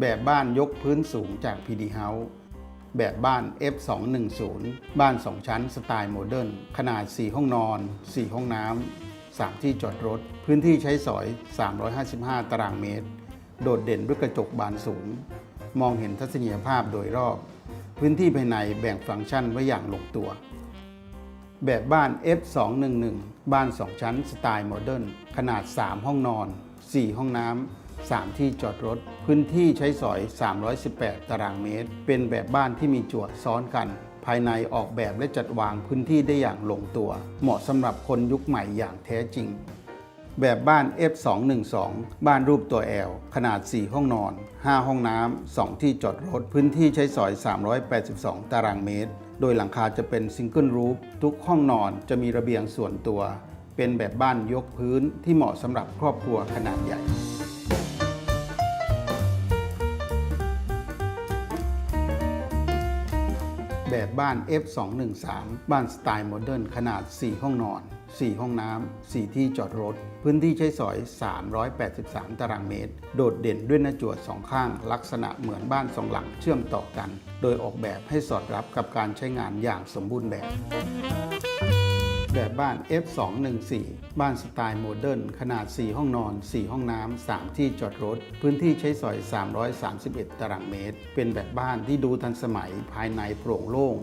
แบบบ้านยกพื้นสูงจาก PD House แบบบ้าน F210 บ้าน 2 ชั้นสไตล์โมเดิร์นขนาด 4 ห้องนอน 4 ห้องน้ำ 3 ที่จอดรถ พื้นที่ใช้สอย 355 ตารางเมตร โดดเด่นด้วยกระจกบานสูง มองเห็นทัศนียภาพโดยรอบ พื้นที่ภายในแบ่งฟังก์ชันไว้อย่างลงตัว แบบบ้าน F211 บ้าน 2 ชั้นสไตล์โมเดิร์นขนาด 3 ห้องนอน 4 ห้องน้ำ3 ที่จอดรถ พื้นที่ใช้สอย 318 ตารางเมตร เป็นแบบบ้านที่มีจั่วซ้อนกัน ภายในออกแบบและจัดวางพื้นที่ได้อย่างลงตัว เหมาะสำหรับคนยุคใหม่อย่างแท้จริง แบบบ้าน F212 บ้านรูปตัว L ขนาด 4 ห้องนอน 5 ห้องน้ำ 2 ที่จอดรถ พื้นที่ใช้สอย 382 ตารางเมตร โดยหลังคาจะเป็นซิงเกิลรูฟทุกห้องนอนจะมีระเบียงส่วนตัว เป็นแบบบ้านยกพื้นที่เหมาะสำหรับครอบครัวขนาดใหญ่แบบบ้าน F213 บ้านสไตล์โมเดิร์นขนาด 4 ห้องนอน 4 ห้องน้ำ 4 ที่จอดรถ พื้นที่ใช้สอย 383 ตารางเมตร โดดเด่นด้วยหน้าจั่วสองข้าง ลักษณะเหมือนบ้านสองหลังเชื่อมต่อกัน โดยออกแบบให้สอดรับกับการใช้งานอย่างสมบูรณ์แบบ แบบบ้าน F214 บ้านสไตล์โมเดิร์นขนาด 4 ห้องนอน 4 ห้องน้ำ 3 ที่จอดรถ พื้นที่ใช้สอย 331 ตารางเมตร เป็นแบบบ้านที่ดูทันสมัยภายในโปร่งโล่ง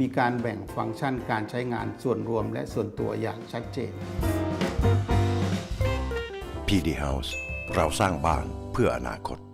มีการแบ่งฟังก์ชันการใช้งานส่วนรวมและส่วนตัวอย่างชัดเจน PD House เราสร้างบ้านเพื่ออนาคต